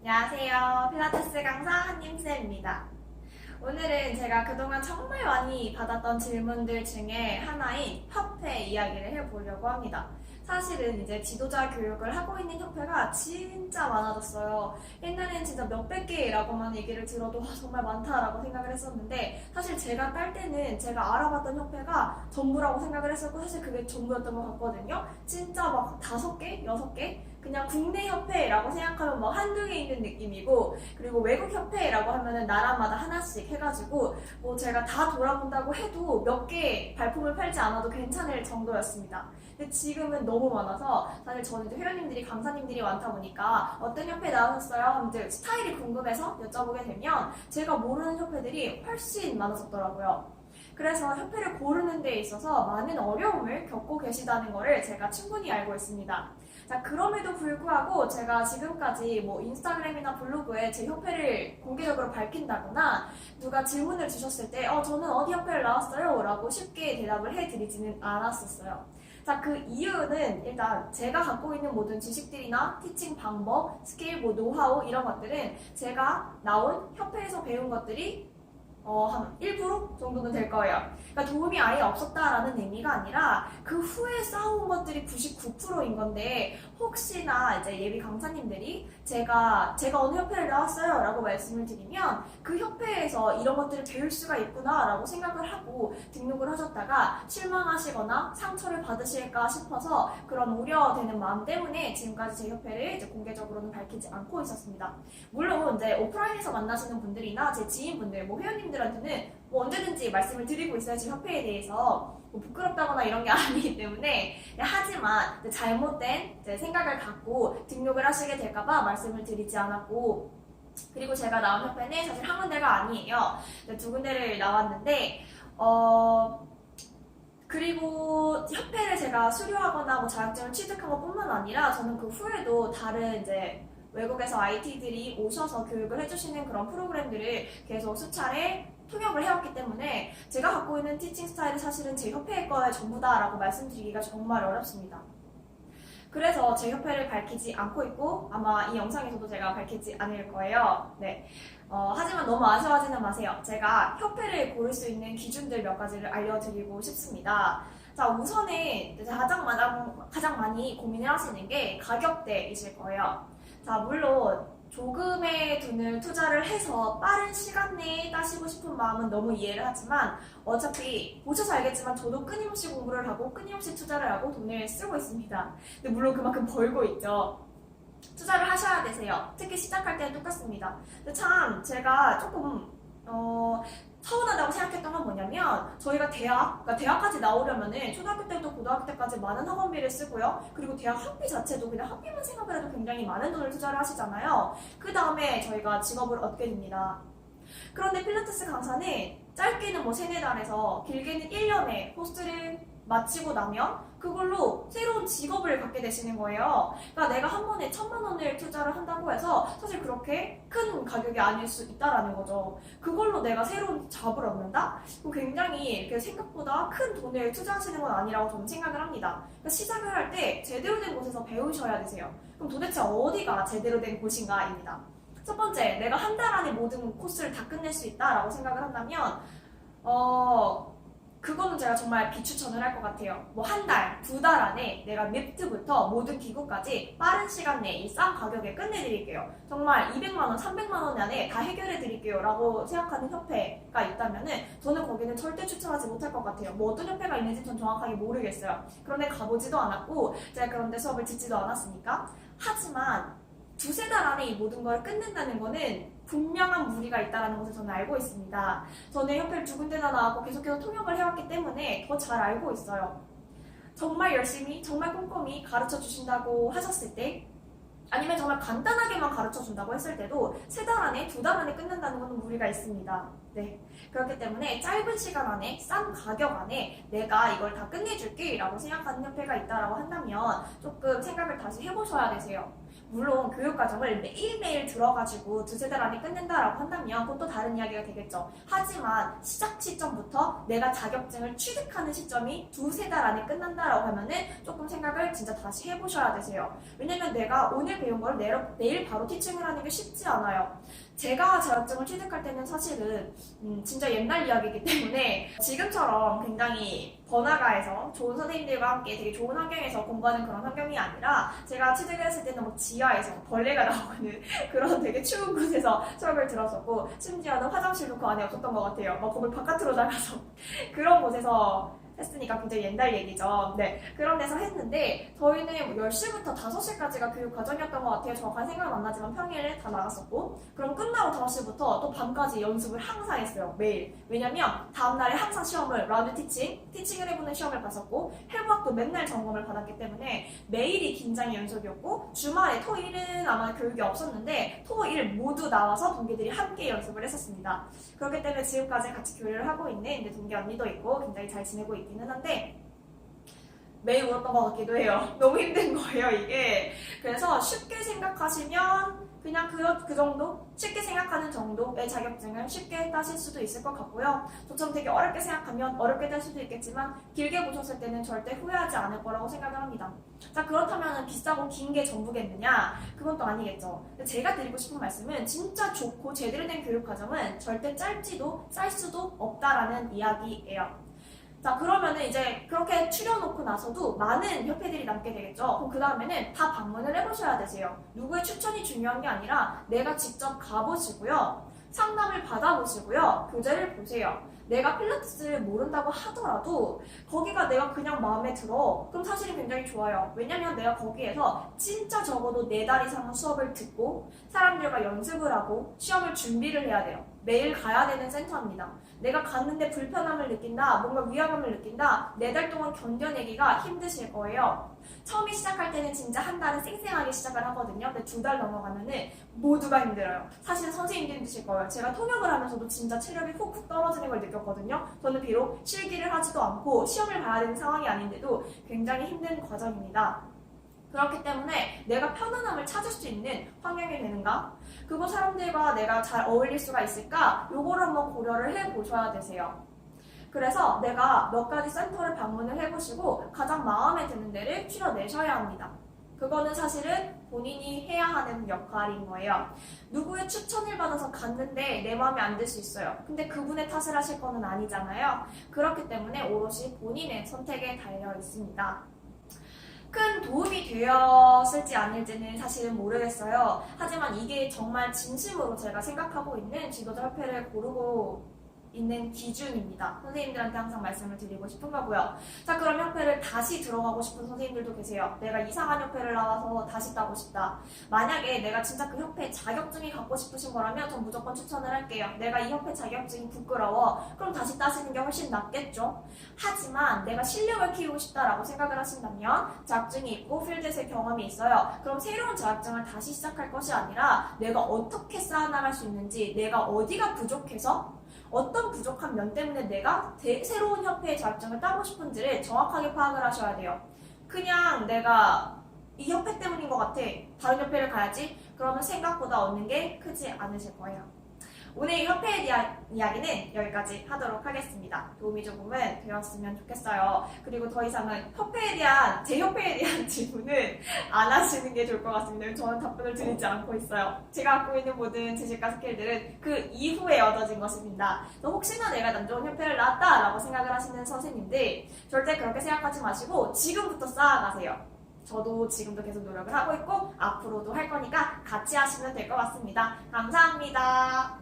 안녕하세요. 필라테스 강사 한님쌤입니다. 오늘은 제가 그동안 정말 많이 받았던 질문들 중에 하나인 협회 이야기를 해보려고 합니다. 사실은 이제 지도자 교육을 하고 있는 협회가 진짜 많아졌어요. 옛날엔 진짜 몇백 개라고만 얘기를 들어도 와, 정말 많다라고 생각을 했었는데 사실 제가 딸 때는 제가 알아봤던 협회가 전부라고 생각을 했었고 사실 그게 전부였던 것 같거든요. 진짜 막 다섯 개, 여섯 개 그냥 국내 협회라고 생각하면 뭐 한두 개 있는 느낌이고 그리고 외국 협회라고 하면은 나라마다 하나씩 해가지고 뭐 제가 다 돌아본다고 해도 몇 개 발품을 팔지 않아도 괜찮을 정도였습니다. 근데 지금은 너무 많아서 사실 저는 이제 회원님들이 강사님들이 많다 보니까 어떤 협회 나오셨어요? 이제 스타일이 궁금해서 여쭤보게 되면 제가 모르는 협회들이 훨씬 많아졌더라고요. 그래서 협회를 고르는 데 있어서 많은 어려움을 겪고 계시다는 것을 제가 충분히 알고 있습니다. 자, 그럼에도 불구하고 제가 지금까지 뭐 인스타그램이나 블로그에 제 협회를 공개적으로 밝힌다거나 누가 질문을 주셨을 때, 어, 저는 어디 협회를 나왔어요? 라고 쉽게 대답을 해드리지는 않았었어요. 자, 그 이유는 일단 제가 갖고 있는 모든 지식들이나 티칭 방법, 스킬, 뭐 노하우 이런 것들은 제가 나온 협회에서 배운 것들이 어, 한1% 정도는 될 거예요. 그러니까 도움이 아예 없었다라는 의미가 아니라 그 후에 쌓아온 것들이 99%인 건데 혹시나 이제 예비 강사님들이 제가 제가 어느 협회를 나왔어요라고 말씀을 드리면 그 협회에서 이런 것들을 배울 수가 있구나라고 생각을 하고 등록을 하셨다가 실망하시거나 상처를 받으실까 싶어서 그런 우려되는 마음 때문에 지금까지 제 협회를 이제 공개적으로는 밝히지 않고 있었습니다. 물론 이제 오프라인에서 만나시는 분들이나 제 지인분들, 뭐 회원님들 한테는 뭐 언제든지 말씀을 드리고 있어요. 제 협회에 대해서 뭐 부끄럽다거나 이런 게 아니기 때문에 하지만 이제 잘못된 생각을 갖고 등록을 하시게 될까봐 말씀을 드리지 않았고 그리고 제가 나온 협회는 사실 한 군데가 아니에요. 두 군데를 나왔는데 어 그리고 협회를 제가 수료하거나 뭐 자격증을 취득한 것뿐만 아니라 저는 그 후에도 다른 이제 외국에서 IT들이 오셔서 교육을 해주시는 그런 프로그램들을 계속 수차례 통역을 해왔기 때문에 제가 갖고 있는 티칭 스타일이 사실은 제 협회의 거에 전부다라고 말씀드리기가 정말 어렵습니다. 그래서 제 협회를 밝히지 않고 있고 아마 이 영상에서도 제가 밝히지 않을 거예요. 네. 어, 하지만 너무 아쉬워하지는 마세요. 제가 협회를 고를 수 있는 기준들 몇 가지를 알려드리고 싶습니다. 자, 우선은 가장, 가장 많이 고민을 하시는 게 가격대이실 거예요. 자, 물론 조금의 돈을 투자를 해서 빠른 시간 내에 따시고 싶은 마음은 너무 이해를 하지만 어차피 보셔서 알겠지만 저도 끊임없이 공부를 하고 끊임없이 투자를 하고 돈을 쓰고 있습니다. 근데 물론 그만큼 벌고 있죠. 투자를 하셔야 되세요. 특히 시작할 때는 똑같습니다. 근데 참 제가 조금 어, 서운하다고 생각했던 건 뭐냐면 저희가 대학, 그러니까 대학까지 나오려면은 초등학교 때부터 고등학교 때까지 많은 학원비를 쓰고요. 그리고 대학 학비 자체도 그냥 학비만 생각을 해도 굉장히 많은 돈을 투자를 하시잖아요. 그 다음에 저희가 직업을 얻게 됩니다. 그런데 필라테스 강사는 짧게는 뭐 세네 달에서 길게는 1년에 코스를 마치고 나면 그걸로 새로운 직업을 갖게 되시는 거예요. 그러니까 내가 한 번에 천만 원을 투자를 한다고 해서 사실 그렇게 큰 가격이 아닐 수 있다라는 거죠. 그걸로 내가 새로운 잡을 얻는다? 굉장히 생각보다 큰 돈을 투자하시는 건 아니라고 저는 생각을 합니다. 그러니까 시작을 할 때 제대로 된 곳에서 배우셔야 되세요. 그럼 도대체 어디가 제대로 된 곳인가입니다. 첫 번째, 내가 한 달 안에 모든 코스를 다 끝낼 수 있다라고 생각을 한다면, 어, 그거는 제가 정말 비추천을 할 것 같아요. 뭐 한 달, 두 달 안에 내가 맵트부터 모든 기구까지 빠른 시간 내에 이 싼 가격에 끝내드릴게요. 정말 200만원, 300만원 안에 다 해결해드릴게요. 라고 생각하는 협회가 있다면은 저는 거기는 절대 추천하지 못할 것 같아요. 뭐 어떤 협회가 있는지 전 정확하게 모르겠어요. 그런데 가보지도 않았고 제가 그런데 수업을 듣지도 않았으니까. 하지만 두세 달 안에 이 모든 걸 끝낸다는 거는 분명한 무리가 있다는 것을 저는 알고 있습니다. 저는 협회를 두 군데나 나왔고 계속해서 통역을 해왔기 때문에 더 잘 알고 있어요. 정말 열심히, 정말 꼼꼼히 가르쳐 주신다고 하셨을 때, 아니면 정말 간단하게만 가르쳐 준다고 했을 때도 세 달 안에, 두 달 안에 끝낸다는 것은 무리가 있습니다. 네. 그렇기 때문에 짧은 시간 안에, 싼 가격 안에 내가 이걸 다 끝내줄게 라고 생각하는 협회가 있다라고 한다면 조금 생각을 다시 해보셔야 되세요. 물론 교육과정을 매일매일 들어가지고 두세 달 안에 끝낸다라고 한다면 또 다른 이야기가 되겠죠. 하지만 시작 시점부터 내가 자격증을 취득하는 시점이 두세 달 안에 끝난다라고 하면은 조금 생각을 진짜 다시 해보셔야 되세요. 왜냐면 내가 오늘 배운 걸 내일 바로 티칭을 하는 게 쉽지 않아요. 제가 자격증을 취득할 때는 사실은 음, 진짜 옛날 이야기이기 때문에 지금처럼 굉장히 번화가에서 좋은 선생님들과 함께 되게 좋은 환경에서 공부하는 그런 환경이 아니라 제가 취직을 했을 때는 뭐 지하에서 벌레가 나오는 그런 되게 추운 곳에서 수업을 들었었고 심지어는 화장실도 그 안에 없었던 것 같아요. 막 건물 바깥으로 나가서 그런 곳에서 했으니까 굉장히 옛날 얘기죠. 네. 그런 데서 했는데 저희는 뭐 10시부터 5시까지가 교육 과정이었던 것 같아요. 정확한 생각은 안 나지만 평일에 다 나갔었고 그럼 끝나고 5시부터 또 밤까지 연습을 항상 했어요. 매일. 왜냐면 다음날에 항상 시험을 라운드 티칭, 티칭을 해보는 시험을 봤었고 해부학도 맨날 점검을 받았기 때문에 매일이 긴장의 연속이었고 주말에 토일은 아마 교육이 없었는데 토일 모두 나와서 동기들이 함께 연습을 했었습니다. 그렇기 때문에 지금까지 같이 교류를 하고 있는 동기 언니도 있고 굉장히 잘 지내고 있 기는 한데 매일 울었던 것 같기도 해요. 너무 힘든 거예요, 이게. 그래서 쉽게 생각하시면 그냥 그, 그 정도? 쉽게 생각하는 정도의 자격증을 쉽게 따실 수도 있을 것 같고요. 저처럼 되게 어렵게 생각하면 어렵게 딸 수도 있겠지만 길게 보셨을 때는 절대 후회하지 않을 거라고 생각을 합니다. 자, 그렇다면 비싸고 긴 게 전부겠느냐? 그건 또 아니겠죠. 제가 드리고 싶은 말씀은 진짜 좋고 제대로 된 교육 과정은 절대 짧지도 쌀 수도 없다라는 이야기예요. 자, 그러면은 이제 그렇게 추려놓고 나서도 많은 협회들이 남게 되겠죠. 그럼 그 다음에는 다 방문을 해보셔야 되세요. 누구의 추천이 중요한 게 아니라 내가 직접 가보시고요. 상담을 받아보시고요. 교재를 보세요. 내가 필라테스를 모른다고 하더라도 거기가 내가 그냥 마음에 들어. 그럼 사실은 굉장히 좋아요. 왜냐면 내가 거기에서 진짜 적어도 네달 이상은 수업을 듣고 사람들과 연습을 하고 시험을 준비를 해야 돼요. 매일 가야 되는 센터입니다. 내가 갔는데 불편함을 느낀다, 뭔가 위화감을 느낀다, 네달 동안 견뎌내기가 힘드실 거예요. 처음에 시작할 때는 진짜 한 달은 쌩쌩하게 시작을 하거든요. 근데 두 달 넘어가면은 모두가 힘들어요. 사실 선생님도 힘드실 거예요. 제가 통역을 하면서도 진짜 체력이 훅훅 떨어지는 걸 느 꼈거든요. 저는 비록 실기를 하지도 않고 시험을 봐야 되는 상황이 아닌데도 굉장히 힘든 과정입니다. 그렇기 때문에 내가 편안함을 찾을 수 있는 환경이 되는가? 그리고 사람들과 내가 잘 어울릴 수가 있을까? 요거를 한번 고려를 해 보셔야 되세요. 그래서 내가 몇 가지 센터를 방문을 해보시고 가장 마음에 드는 데를 추려내셔야 합니다. 그거는 사실은 본인이 해야 하는 역할인 거예요. 누구의 추천을 받아서 갔는데 내 마음에 안 들 수 있어요. 근데 그분의 탓을 하실 거는 아니잖아요. 그렇기 때문에 오롯이 본인의 선택에 달려 있습니다. 큰 도움이 되었을지 아닐지는 사실은 모르겠어요. 하지만 이게 정말 진심으로 제가 생각하고 있는 지도자 협회를 고르고 있는 기준입니다. 선생님들한테 항상 말씀을 드리고 싶은 거고요. 자, 그럼 협회를 다시 들어가고 싶은 선생님들도 계세요. 내가 이상한 협회를 나와서 다시 따고 싶다. 만약에 내가 진짜 그 협회 자격증이 갖고 싶으신 거라면 전 무조건 추천을 할게요. 내가 이 협회 자격증이 부끄러워. 그럼 다시 따시는 게 훨씬 낫겠죠? 하지만 내가 실력을 키우고 싶다라고 생각을 하신다면 자격증이 있고 필드에서의 경험이 있어요. 그럼 새로운 자격증을 다시 시작할 것이 아니라 내가 어떻게 쌓아나갈 수 있는지 내가 어디가 부족해서 어떤 부족한 면 때문에 내가 대- 새로운 협회의 자격증을 따고 싶은지를 정확하게 파악을 하셔야 돼요. 그냥 내가 이 협회 때문인 것 같아. 다른 협회를 가야지. 그러면 생각보다 얻는 게 크지 않으실 거예요. 오늘 협회에 대한 이야기는 여기까지 하도록 하겠습니다. 도움이 조금은 되었으면 좋겠어요. 그리고 더 이상은 협회에 대한, 제 협회에 대한 질문은 안 하시는 게 좋을 것 같습니다. 저는 답변을 드리지 않고 있어요. 제가 갖고 있는 모든 지식과 스킬들은 그 이후에 얻어진 것입니다. 그래서 혹시나 내가 남 좋은 협회를 나왔다라고 생각을 하시는 선생님들 절대 그렇게 생각하지 마시고 지금부터 쌓아가세요. 저도 지금도 계속 노력을 하고 있고 앞으로도 할 거니까 같이 하시면 될 것 같습니다. 감사합니다.